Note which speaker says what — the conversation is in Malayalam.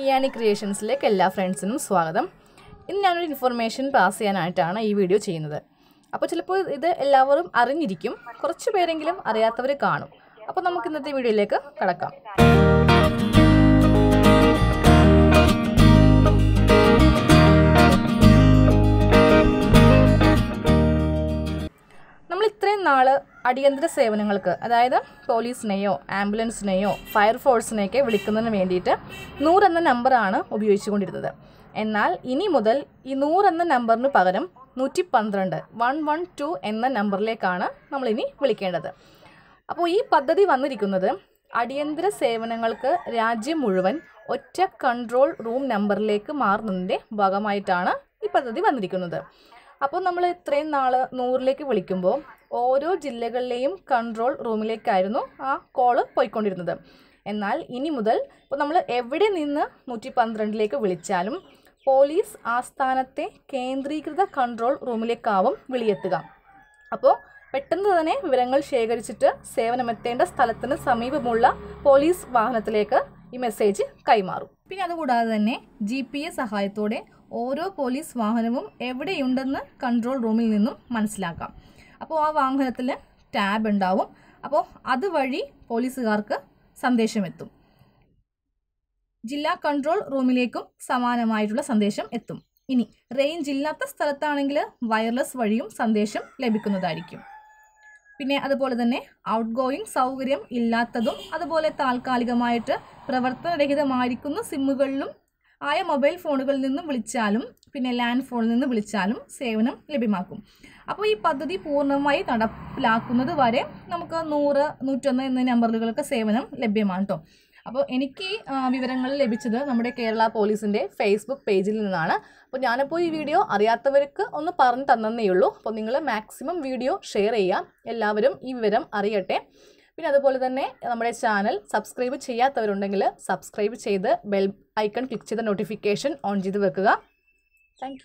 Speaker 1: ഇയാനി ക്രിയേഷൻസിലേക്ക് എല്ലാ ഫ്രണ്ട്സിനും സ്വാഗതം. ഇന്ന് ഞാനൊരു ഇൻഫർമേഷൻ പാസ് ചെയ്യാനായിട്ടാണ് ഈ വീഡിയോ ചെയ്യുന്നത്. അപ്പോൾ ചിലപ്പോൾ ഇത് എല്ലാവരും അറിഞ്ഞിരിക്കും കുറച്ച് പേരെങ്കിലും അറിയാത്തവർ കാണും. അപ്പോൾ നമുക്ക് ഇന്നത്തെ വീഡിയോയിലേക്ക് കടക്കാം. നമ്മൾ ഇത്രയും നാൾ അടിയന്തര സേവനങ്ങൾക്ക് അതായത് പോലീസിനെയോ ആംബുലൻസിനെയോ ഫയർഫോഴ്സിനെയൊക്കെ വിളിക്കുന്നതിന് വേണ്ടിയിട്ട് നൂറെന്ന നമ്പറാണ് ഉപയോഗിച്ചുകൊണ്ടിരുന്നത്. എന്നാൽ ഇനി മുതൽ ഈ നൂറെന്ന നമ്പറിന് പകരം നൂറ്റി പന്ത്രണ്ട് വൺ വൺ ടു എന്ന നമ്പറിലേക്കാണ് നമ്മളിനി വിളിക്കേണ്ടത്. അപ്പോൾ ഈ പദ്ധതി വന്നിരിക്കുന്നത് അടിയന്തര സേവനങ്ങൾക്ക് രാജ്യം മുഴുവൻ ഒറ്റ കൺട്രോൾ റൂം നമ്പറിലേക്ക് മാറുന്നതിന്റെ ഭാഗമായിട്ടാണ് ഈ പദ്ധതി വന്നിരിക്കുന്നത്. അപ്പോൾ നമ്മൾ ഇത്രയും നാൾ നൂറിലേക്ക് വിളിക്കുമ്പോൾ ഓരോ ജില്ലകളിലെയും കൺട്രോൾ റൂമിലേക്കായിരുന്നു ആ കോൾ പോയിക്കൊണ്ടിരുന്നത്. എന്നാൽ ഇനി മുതൽ ഇപ്പോൾ നമ്മൾ എവിടെ നിന്ന് നൂറ്റി പന്ത്രണ്ടിലേക്ക് വിളിച്ചാലും പോലീസ് ആസ്ഥാനത്തെ കേന്ദ്രീകൃത കൺട്രോൾ റൂമിലേക്കാവും വിളിയെത്തുക. അപ്പോൾ പെട്ടെന്ന് തന്നെ വിവരങ്ങൾ ശേഖരിച്ചിട്ട് സേവനമെത്തേണ്ട സ്ഥലത്തിന് സമീപമുള്ള പോലീസ് വാഹനത്തിലേക്ക് ഈ മെസ്സേജ് കൈമാറും. പിന്നെ അതുകൂടാതെ തന്നെ ജി പി സഹായത്തോടെ ഓരോ പോലീസ് വാഹനവും എവിടെയുണ്ടെന്ന് കൺട്രോൾ റൂമിൽ നിന്നും മനസ്സിലാക്കാം. അപ്പോൾ ആ വാഹനത്തിൽ ടാബ് ഉണ്ടാവും. അപ്പോൾ അതുവഴി പോലീസുകാർക്ക് സന്ദേശമെത്തും. ജില്ലാ കൺട്രോൾ റൂമിലേക്കും സമാനമായിട്ടുള്ള സന്ദേശം എത്തും. ഇനി റേഞ്ച് ഇല്ലാത്ത സ്ഥലത്താണെങ്കിൽ വയർലെസ് വഴിയും സന്ദേശം ലഭിക്കുന്നതായിരിക്കും. പിന്നെ അതുപോലെ തന്നെ ഔട്ട് ഗോയിങ് സൗകര്യം ഇല്ലാത്തതും അതുപോലെ താൽക്കാലികമായിട്ട് പ്രവർത്തനരഹിതമായിരിക്കുന്ന സിമ്മുകളിലും ആയ മൊബൈൽ ഫോണുകളിൽ നിന്നും വിളിച്ചാലും പിന്നെ ലാൻഡ് ഫോണിൽ നിന്ന് വിളിച്ചാലും സേവനം ലഭ്യമാക്കും. അപ്പോൾ ഈ പദ്ധതി പൂർണമായി നടപ്പിലാക്കുന്നത് വരെ നമുക്ക് നൂറ് നൂറ്റൊന്ന് എന്നീ നമ്പറുകൾക്ക് സേവനം ലഭ്യമാണ് കേട്ടോ അപ്പോൾ എനിക്ക് വിവരങ്ങൾ ലഭിച്ചത് നമ്മുടെ കേരള പോലീസിന്റെ ഫേസ്ബുക്ക് പേജിൽ നിന്നാണ്. അപ്പോൾ ഞാനിപ്പോൾ ഈ വീഡിയോ അറിയാത്തവർക്ക് ഒന്ന് പറഞ്ഞു തന്നേ ഉള്ളൂ. അപ്പോൾ നിങ്ങൾ മാക്സിമം വീഡിയോ ഷെയർ ചെയ്യുക എല്ലാവരും ഈ വിവരം അറിയട്ടെ. പിന്നെ അതുപോലെ തന്നെ നമ്മുടെ ചാനൽ സബ്സ്ക്രൈബ് ചെയ്യാത്തവരുണ്ടെങ്കിൽ സബ്സ്ക്രൈബ് ചെയ്ത് ബെൽ ഐക്കൺ ക്ലിക്ക് ചെയ്ത് നോട്ടിഫിക്കേഷൻ ഓൺ ചെയ്ത് വെക്കുക. താങ്ക്